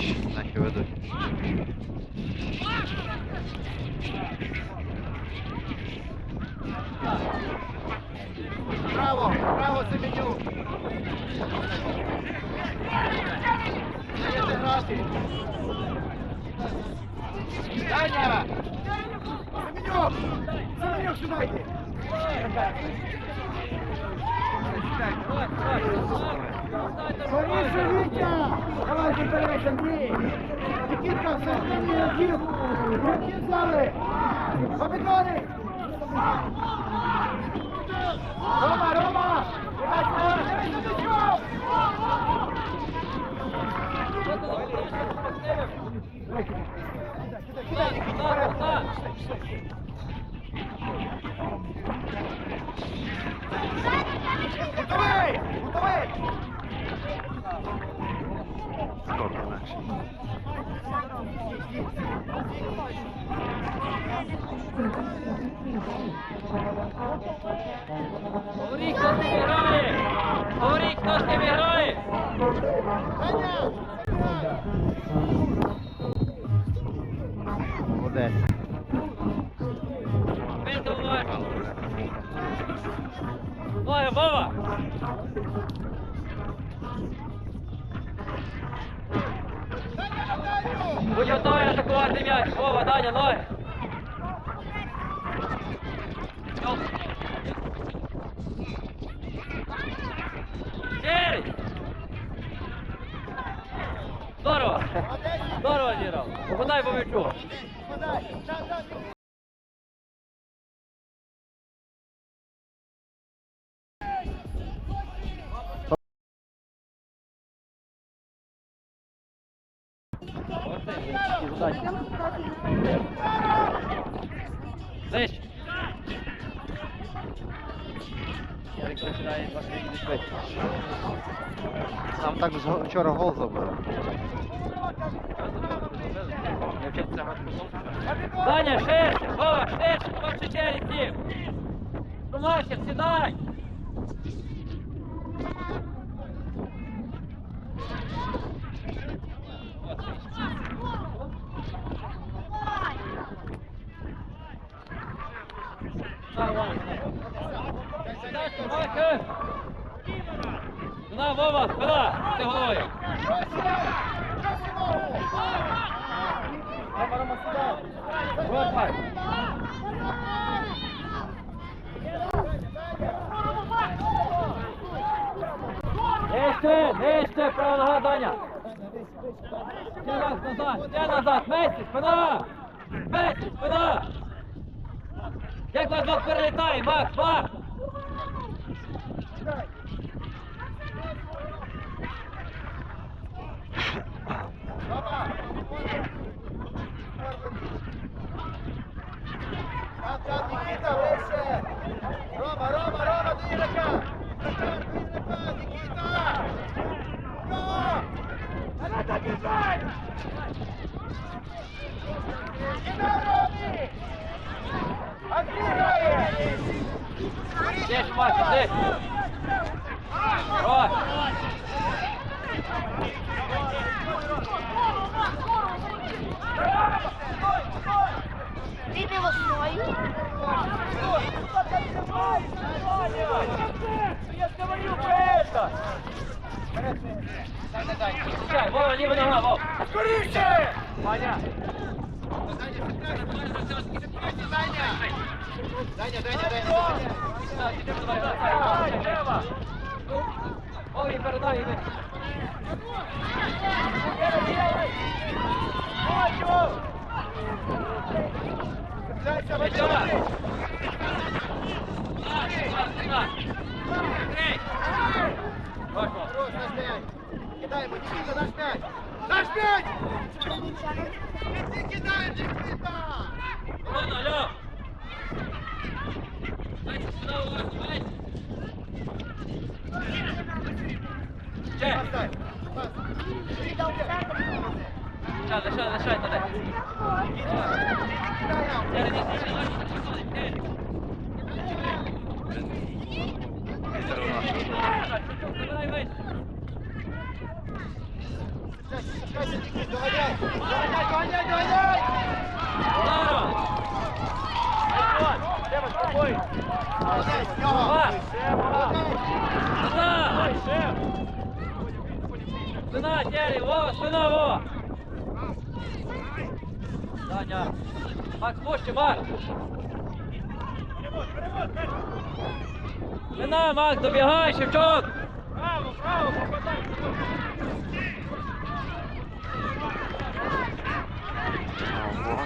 м'яч, наші ведуть. Браво! Браво, Семенюк! Даєте грати! Даня! Семенюк! Семенюк, сюди йди! Скоріше, Вітя! Давай, забирай, Андрій! Нікітка, все ж там не один! Які взяли! Помідори! Рома, Рома! Готовий! Скок наш. Говори, хто з ними грає! Говори, хто з ними грає! Молодець. Атакувати м'яч! Вова, Даня, ноги! Сірий! Здорово! Здорово Діра! Попадай по м'ячу! Ближче! Ярик швидше. Нам вчора гол забили. Даня, шерсть! Вова, шерсть! Хоче через сів! Томашев, сідай! Сідай, Томашев! Спина, Вова, спина! Ти головою! Рома! Нижче, нижче, права нога, Даня! Ще раз назад, ще назад, Месси, спина! Месси, спина! Як вас перелітає, Макс, Макс! Там, там, Нікіта, вище! Рома, Рома, Рома, до ігрока! Ігрока, до ігрока, Нікіта! Рома! Граната, біжай! Нікіта, Ромі! Андрій грає! Здесь, Макс, здесь! Рой! Ти не весною. Я говорю про это! Чекай, Вова, ліва нога, Вов! Скоріше! Ваня! Даня, Даня, Даня! Ой, передай, іди. Зайця, Петя! Вадим! Андрей! Ось, Вов. Хорош, наш м'яч! Кидаємо, Нікіта, наш м'яч! Наш м'яч! Іди кидай, Нікіта! Ладно, алло! Дайте сюди уважно, дайте! Ще! Поставь, пас. Лишай, лишай, лишай, туди! Ще, не стій, ножки, не підходить, ще. Забирай весь! Чекайся, Нікіт, доганяй! Доганяй, доганяй, доганяй! Ударом! Треба, спокійно! Молодець, Його! Два! Молодець! Назад! Спина, Терри, Вова, спина, Вова! Даня! Макс, мощи, Макс! Спина, Макс, добігай, Шевчук! Право, право, попадай. Ого.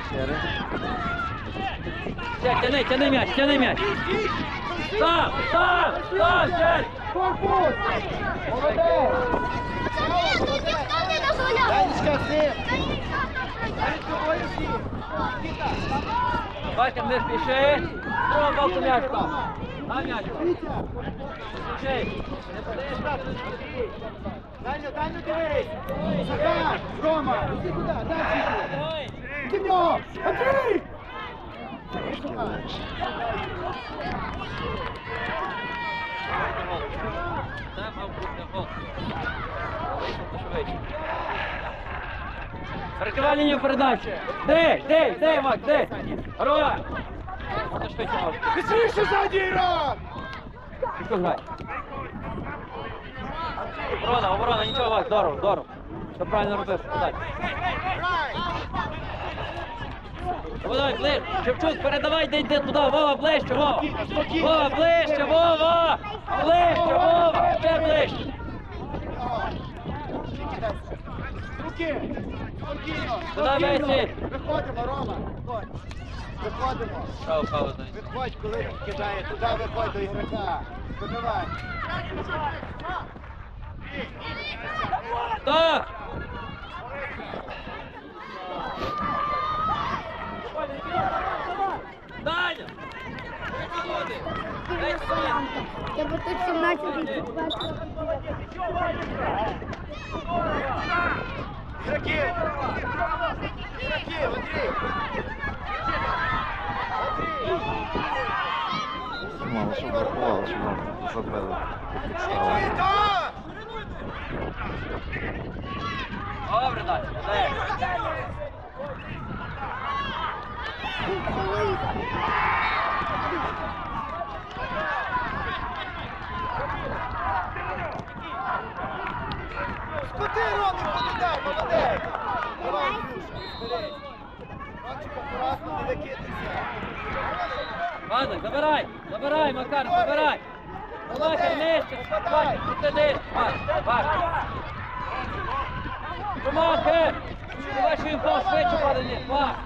Ще, тяни, тяни м'яч, тяни м'яч! Сам, сам, сам, Терри! Корпус! Молодець! Ніхто не дозволяв. Данечка, ти! Ніхто не Тобою всі! Нікіта! Бачимо, не спіши! Другого балку м'яч там! Там м'яч! Спіши! Не подаєш брати! Даню, Даню, дивись! Захар! Рома! Іди туди, дай сюди! Іди в нього! Андрій! Трошки легше. Це мав бути гол. Вийшов то швидше. Перекривай лінію передачі. Де, де, де, Мак, де? Рова! Быстріше ззаді, Іран! Що грай? Оборона, оборона, нічого, Мак, здорово, здорово. Що правильно робив. Грай! Давай, ближче. Шевчук, передавай, де йде туди. Вова, ближче, Вова. Вова, ближче, Вова. Ближче, Вова. Ще ближче. Руки! Виходимо, Рома! Виходь. Виходимо! Виходь, коли кидає туди, виходь до ігрока. Подавай. Так. Даня. Я би тут 17 і 20. Ігроки! Ігроки, Мало що бракувало, щоб нам забили. Добре, Даня. Дай. Скоти, Рома, покидай, молодець! Давай, Андрюша, вперед! Ромчик, не викидайся! Ладно, забирай. Забирай, Макар, забирай. Давай, нижче. Бачиш, ти сидиш. Маш, Маш. Помахи. Давай, що він пав швидше падає. Маш.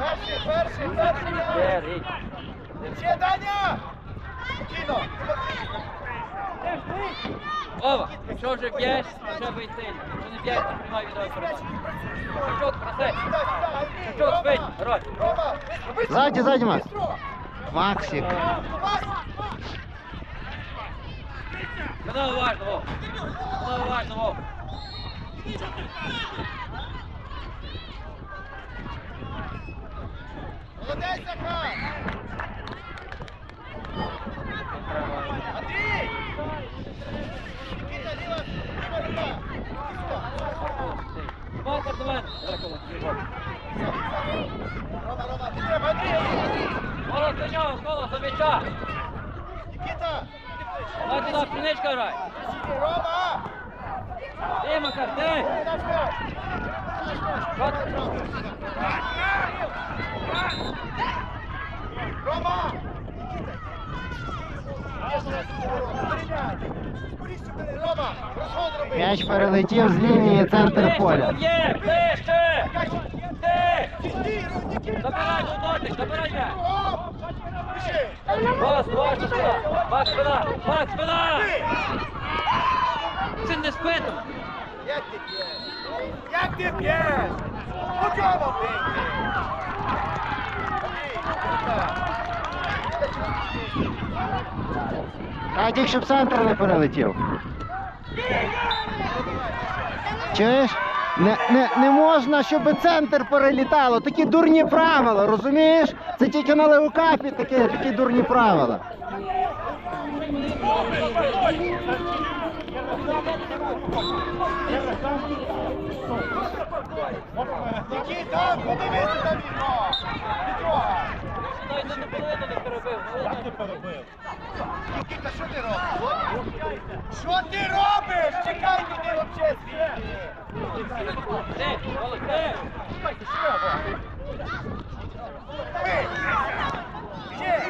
Перший, перший, перший! Є, річ. Ще, Даня! Спокійно! Вова, якщо вже б'єш, вже бий сильно. Якщо не б'єш, то приймай відео передачу. Шевчук, проси. Шевчук, швидше, герой. Ззаді, ззаді, Макс. Максик. Спина уважно, Вов. Спина уважно, Вов. Молодець, Захар! Андрій! Нікіта, ліва, ліва рука! Макар до мене. Рома, М'яч перелетів з лінії центр поля. Забирай, Володотик, забирай м'яч. Оп! Біжи! Макс, уважно спина. Макс, спина. Це не спину. Як ти п'єш? Як ти п'єш? По чому бити? Нікіта! Катік, щоб центр не перелетів. Чуєш? Не, не, не можна, щоб центр перелітало. Такі дурні правила, розумієш? Це тільки на леокапі такі, такі дурні правила. Подивися там вікно! Петро! Дай не перебив. Як ти перебив? Нікіта, що ти робиш? Що ти робиш? Чекай! Бий! Ще!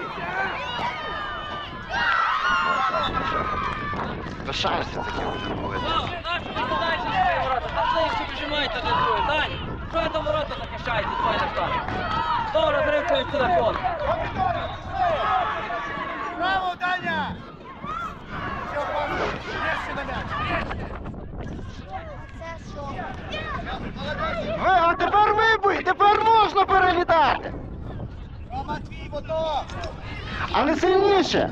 Пишаєшся таким вже ворота? Там ближче піджимаєте до другої. Дань, що ви там ворота захищаєте, твоє наштан? Хто розривкує телефон? Браво, Все, пану, ще на м'яч. Що? Ви, а тепер вибий, тепер можна перелітати. Рома, твій мотор! Але сильніше.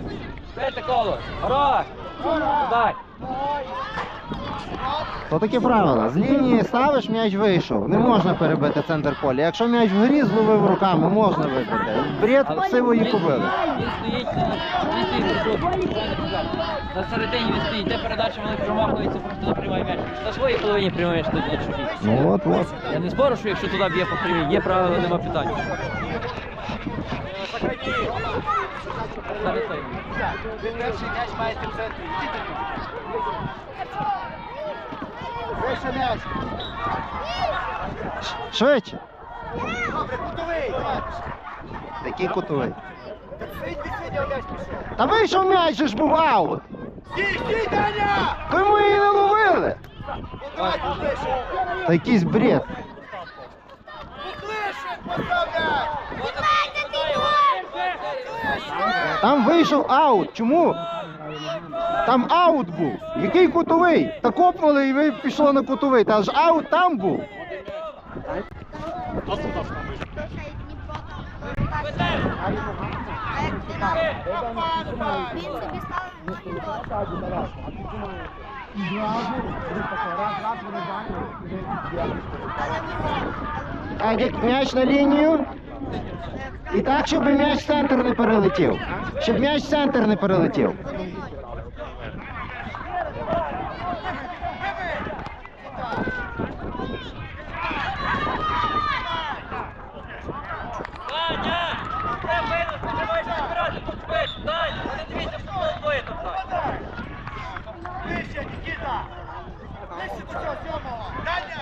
П'яте коло. Хорош. Дай. То таке правило. З лінії ставиш, м'яч вийшов. Не можна перебити центр поля. Якщо м'яч в вгорі зловив руками, можна вибити. Бред сивої кобили. Він стоїть на він стоїть тут. На середині він стоїть, де передача вони промахуються, просто не приймає м'яч. На своїй половині приймає м'яч, тут на чужій. Ну от, от. Я не спорю, що якщо туди б'є по прямій, є правила, нема питань. Зараз той. Ви перший м'яч маєте в центрі. Вище м'яч. Швидше. Добре, кутовий. Такий кутовий. Та вийшов м'яч же ж був аут. Стій, стій, Даня! То ми її не ловили. Та якийсь бред. Там вийшов аут. Чому? Там аут був. Який кутовий? Та копнули і ви пішло на кутовий. Та ж аут там був. А як м'яч на лінію. І так, щоб м'яч в центр не перелетів. Щоб м'яч в центр не перелетів. Даня! Де винос, ти маєш збирати тут швидше, Даня! Не дивіться, що двоє тут так. Ближче, Нікіта. Ближче до цього сьомого. Даня!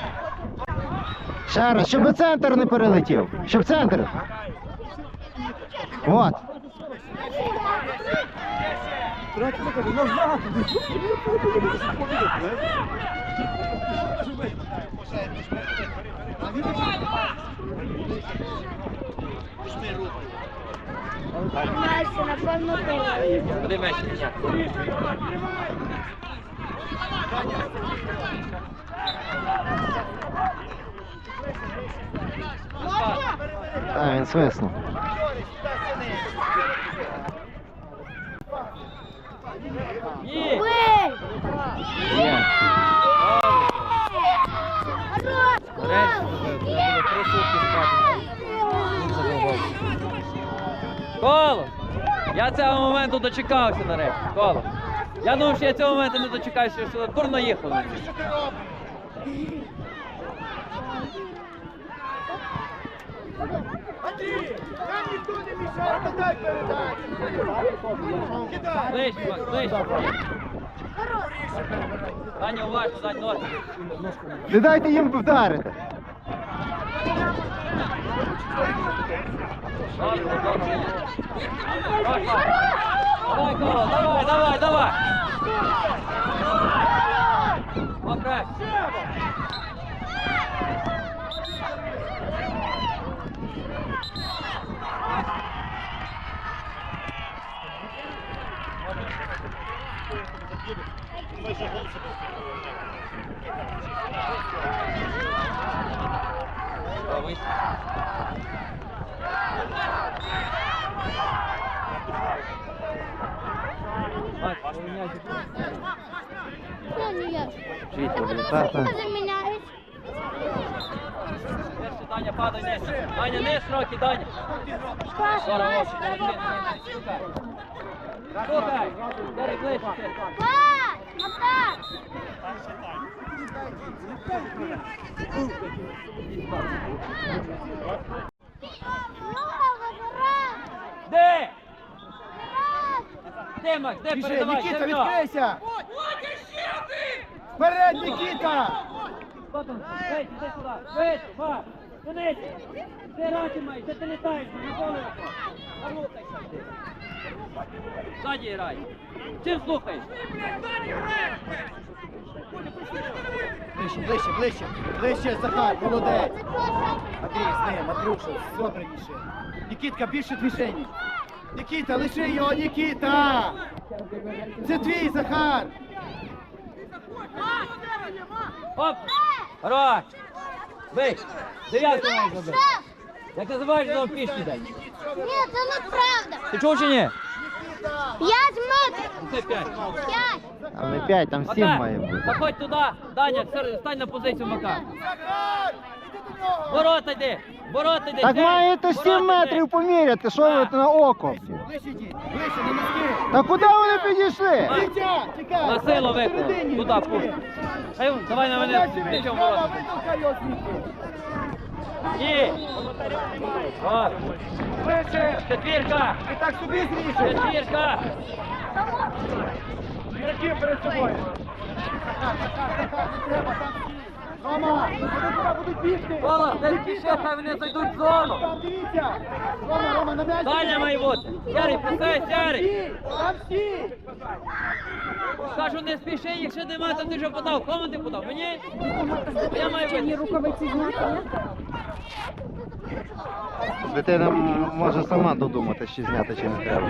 Ще раз, щоб центр не перелетів. Щоб центр. От. Настя, напевно, ти. Куди м'яч? Так, він свиснув. Коло! Я цього моменту дочекався нарешті. Коло. Я думав, що я цього моменту не дочекаюся, що дурно їхав. на ній. Там ніхто не мішає, дай передачу. Кидай. Ближче, Макс, ближче. Даня, уважно, Дань, нос. Не дайте їм вдарити. Давай, Коло, давай, давай, давай. Добре. Правий. Макс. Ну, не я. Звідки, блін? Так, так. Заміняєш. Перше, Даня, падай нижче. Даня, не сроки, Даня. Скоро очі, не не не Слухай. Слухай. Бери ближче. Пас! Макар! Нога, Тарас! Де? Де, Макс? Де Біжи, передавай? Нікіта, Де в нього? відкрийся! Вперед, Нікіта! Хто там? Весь, іди сюди. Весь, Макс. Донеться. Ти раді маєш, де ти літаєш? Ніколи не Нарутайся йди. Ззаді грай. Чим слухаєш? Ближче, ближче, ближче, ближче, Захар, молодець. Андрій, з ним, Андрюша, зобраніше. Нікітка, більше движень. Нікіта, лиши його, Нікіта! Це твій, Захар! Оп! Хорош! Бий! Дев'ятку маєш забити. Як називаєш знову пішки дай? Ні, це неправда. Ти чув чи ні? П'ять метрів. Це п'ять. П'ять. Там не 5, там 7 Макар, має бути. заходь туди. Даня, Сер- стань на позицію Макар. Ворота йди! Ворота йди! Так Сергій, маєте ворота 7 йди. метрів поміряти, що ви на око? Ближче йди, ближче, на! Та куди вони підійшли? Вітя! На силу. Всередині, Туди пусть. Давай на мене Рома, ворота. Ні! О, Четвірка! І так собі зріже. Четвірка! Які перед собою? Рома, вони туди будуть бігти. Голос, не спіши, хай вони зайдуть в зону! Там дивіться. Рома, Рома, на м'яч. Даня має бути! Ярий, присей, Ярий! Там всі. Кажу, не спіши, якщо немає, то ти вже подав. Кому ти подав? Мені? Я маю бути. рукавиці зняти, Дитина може сама додумати, чи зняти, чи не треба.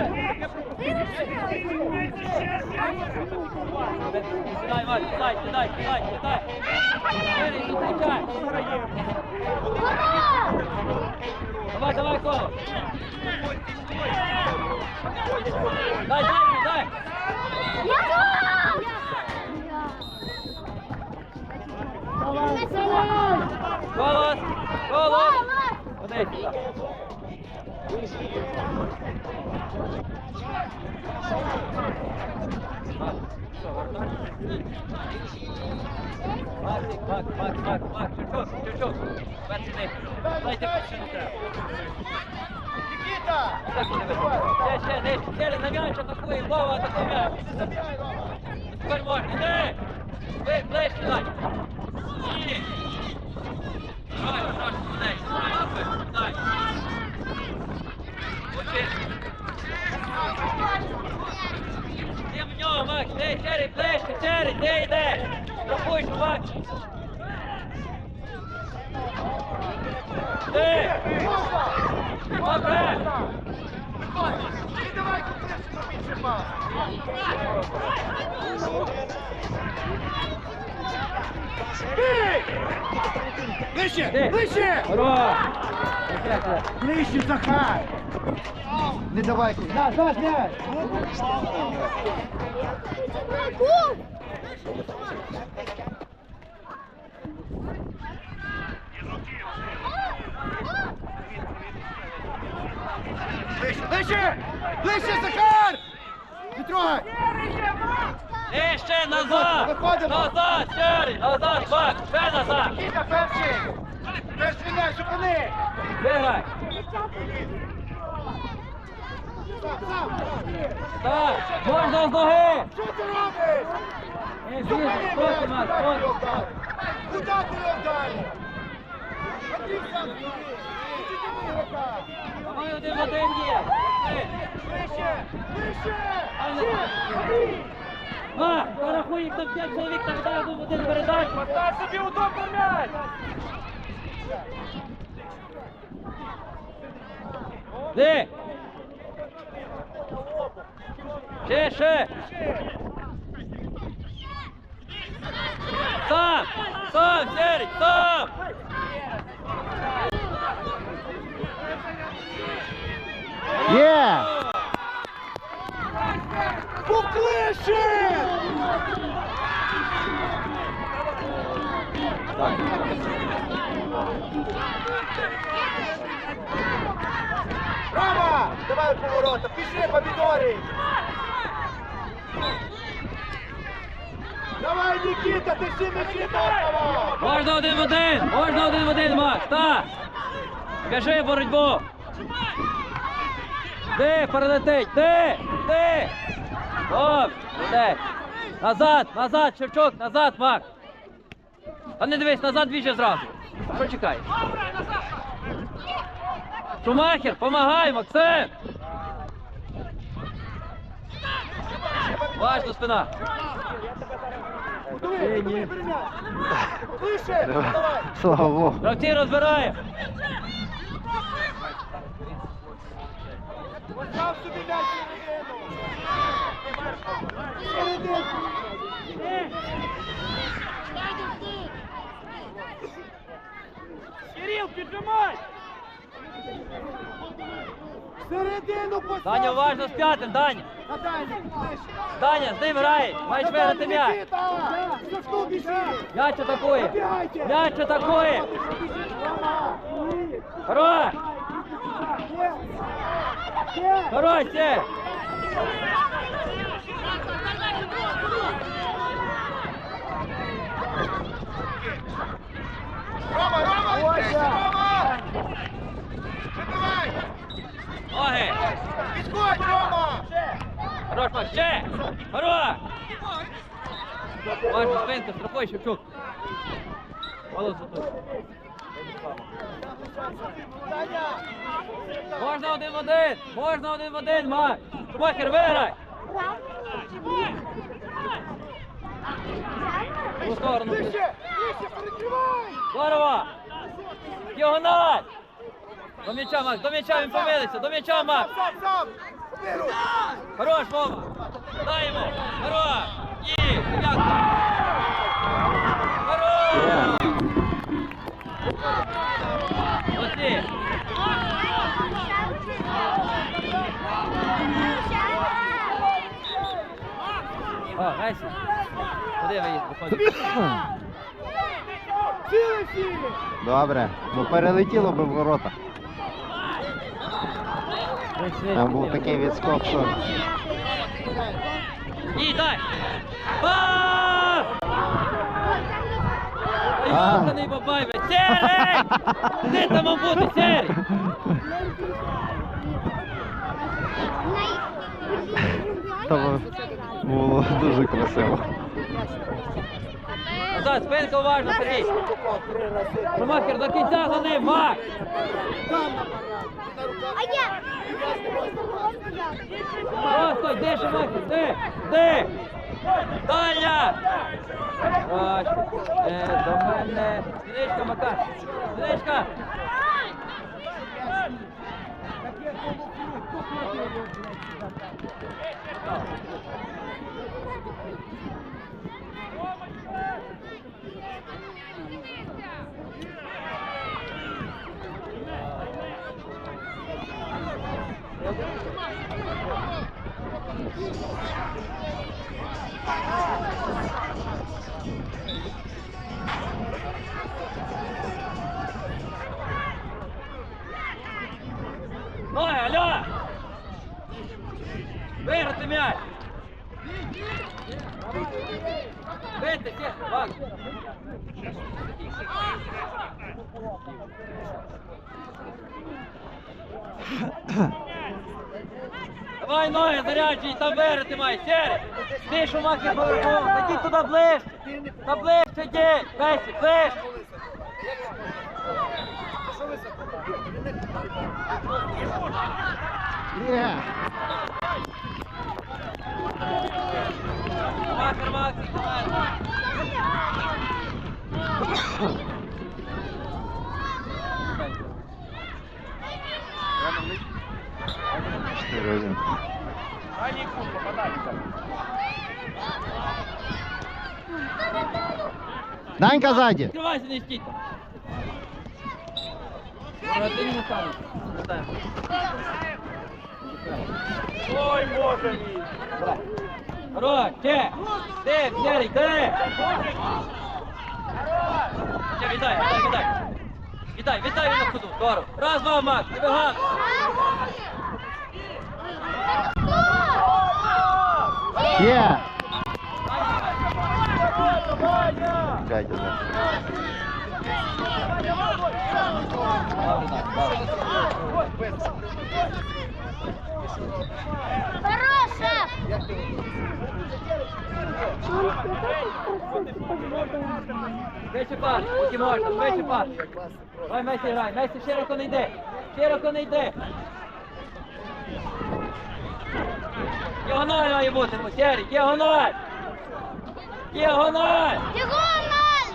Сідай, сідай, сідай, сідай. Ярий, зустрічай. Давай, давай, коло. Дай, дай, дай. Голос, голос. Куди сюди? Максик, Макс, Макс, Макс, Макс, чучок, чучок. Перший не. Дайте перший не треба. Нікіта. Так не вийде. Ще, ще, не, ще, на м'яч атакує, Вова атакує м'яч. Тепер можна, іди! Ви, ближче, дай. Ні. Давай, трошки, дай. Дай. Очі. Ти в нього, Макс, ти, Чері, ближче, Чері, ти йде. Рахуй, Макс. Ти! Добре! І давай купиш, побільше пас. Ближче, Ти! ближче. Ура! Ближче, Захар. Не давай, на, на, на. Ближче, ближче, Захар. Не трогай. І ще назад! Виходимо. Назад, Чері! Назад, Макс! Ще назад! Нікіта, перший. Перший м'яч, зупини. Виграй! Сам, сам. Так, можна з ноги! Що ти робиш? Не бігай, проти нас, проти! Куди ти його вдарив? Андрій сам стоїть. Іди до ігрока. Давай один в один є! Ти. Ближче, ближче. Андрій. Ма, порахуй, їх там п'ять чоловік, там дай один в один передачу! Поставь собі удобно м'яч! Де? Ще! Сам! Сам, Серий, сам! Є! Поклише! Рома! Давай поворота, пішли, помідори! Давай, Нікіта, ти всі м'ячі топова! Можна один в один! Можна один в один, Макс! Так! Кажи боротьбу! Де перелетить? Де? Де? Добре, де? Назад, назад, Шевчук, назад, Макс! А не дивись, назад біжи зразу. Що чекаєш? Шумахер, помагай, Максим! Важно спина. Слава Богу. Гравці розбирає. Постав собі м'яч середину! Середину! Кирил, піджимай! Середину постав! Даня, уважно з п'ятим, Даня. Даня, з ним грає. Маєш виграти м'яч. М'яч атакує. М'яч атакує. Хорош. Хорош, ще. Рома, Рома! Рома! Ноги. Підходь, Рома! Хорош, Макс, ще. Хорош. Важно спинку, страхуй, Шевчук. Молодці тут. Можна один в один. Можна один в один, Макс. Шумахер, виграй. Ту сторону. Здорово! Діагональ! До м'яча, Макс, до м'яча він помилився, до м'яча, Макс! Сам, сам! Виру! Хорош, Вова! Дай йому! Хорош! І! Дев'ятка! Хорош! Молодці! О, Гайсі! Куди ви виходите? Добре, бо перелетіло би в ворота. Там був такий відскок, що. І дай! Йоханий бабай, ви! Серий! Де там бути, Серий? Там було дуже красиво. Назад, спинка уважно, Сергій! Промахер до кінця ним, Макс! А я? Просто йди, Шумахер, йди! Де? Дальня! Ось, е, до мене. Стрічка, Макар! Стрічка! Ноги, алло! Виграти м'яч! Бити, всіх, Макс! Давай ноги заряджені, там виграти має, сірі! Ти, Шумахер, поверхом, такі туди ближче! Та ближче йди! Бесі, ближче! Є! Шумахер, Макс, давай! Один. Попадайся. Данька ззаді. Відкривайся, не стійте! Брати не ставиш. Ой, боже мій. Хорош, ще! Ти, Серій, ти! Ще, віддай, віддай, віддай! Віддай, віддай на ходу, здорово! Раз, два, Макс, не виган! Є! Хороша! Вище пас, поки можна, вище пас. Давай Месі грай, Месі широко не йде. Широко не йде. Діагональ має бути, Мусєрі, діагональ! Діагональ! Дігональ!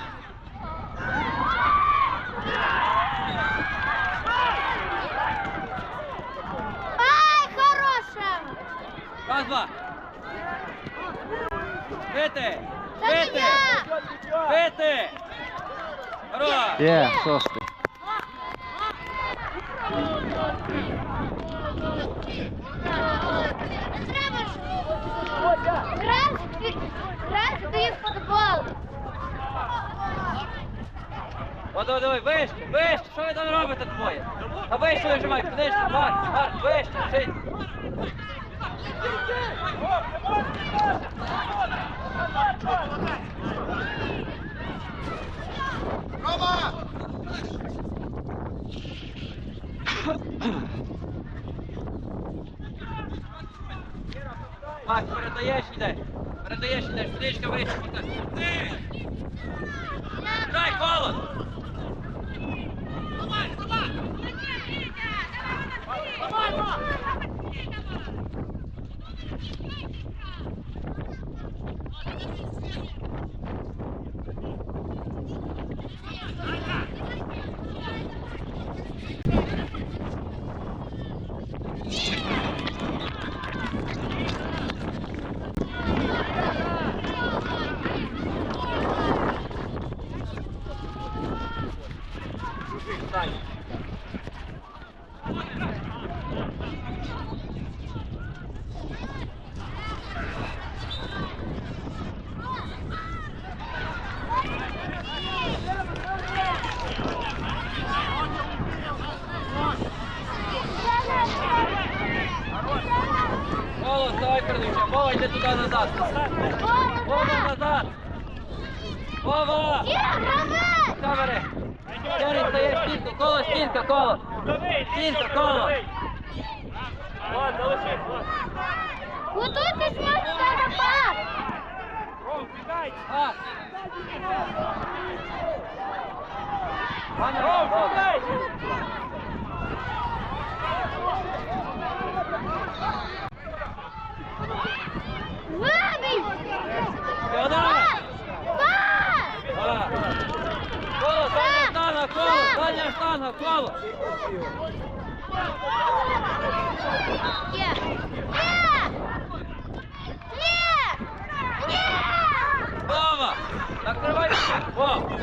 Ай, хороша! Раз, два. Бити! Бити! Бити! Хорош! Є, шостий. Не треба ж. Раз, раз ти в футбол. О, давай, давай, вище, вище, що ви там робите двоє? А вище вижимай, куди ж, ти, Марк, Марк, вище, шить. Передаєш іде, стрічка вище. Ти! Грай, колос! Колос, давай передача. Вова, йди туди назад. Вова, назад! Вова! Камери! Коло, стінка, коло! Стінка, коло! Вот, залишись, вот. Готуйтесь, можете на пас! Ром, кидай. А! Ваня, Ром, Вова. кидай. Вибій! Феодор! Пас! А! Коло, дальня штанга, коло, дальня штанга, коло! Є! Є! Є! Є! Вова! Накривай! Вова!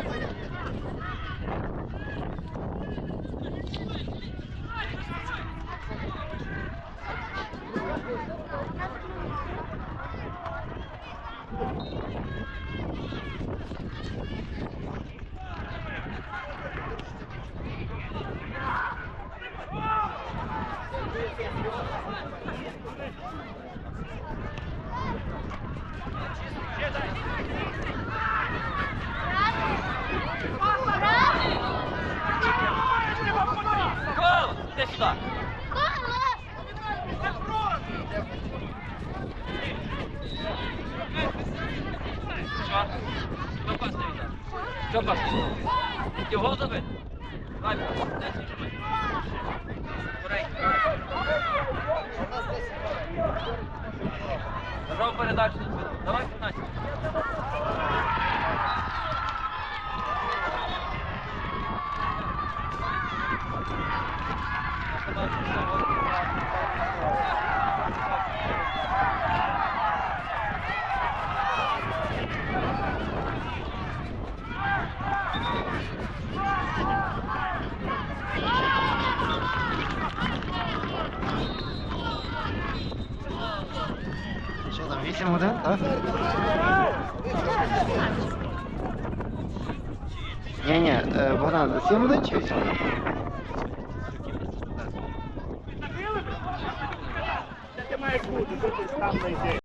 Коло! Іди сюди! Що? Що пас не віддав? Що пас? Його забити? Дай. Дай. Нажав передачу на спину. Давай, Настя. Що там, 8-1, так? Ні, ні, е, Богдан, 7-1 чи 8-1? Це ти маєш бути, що ти там знайдеш.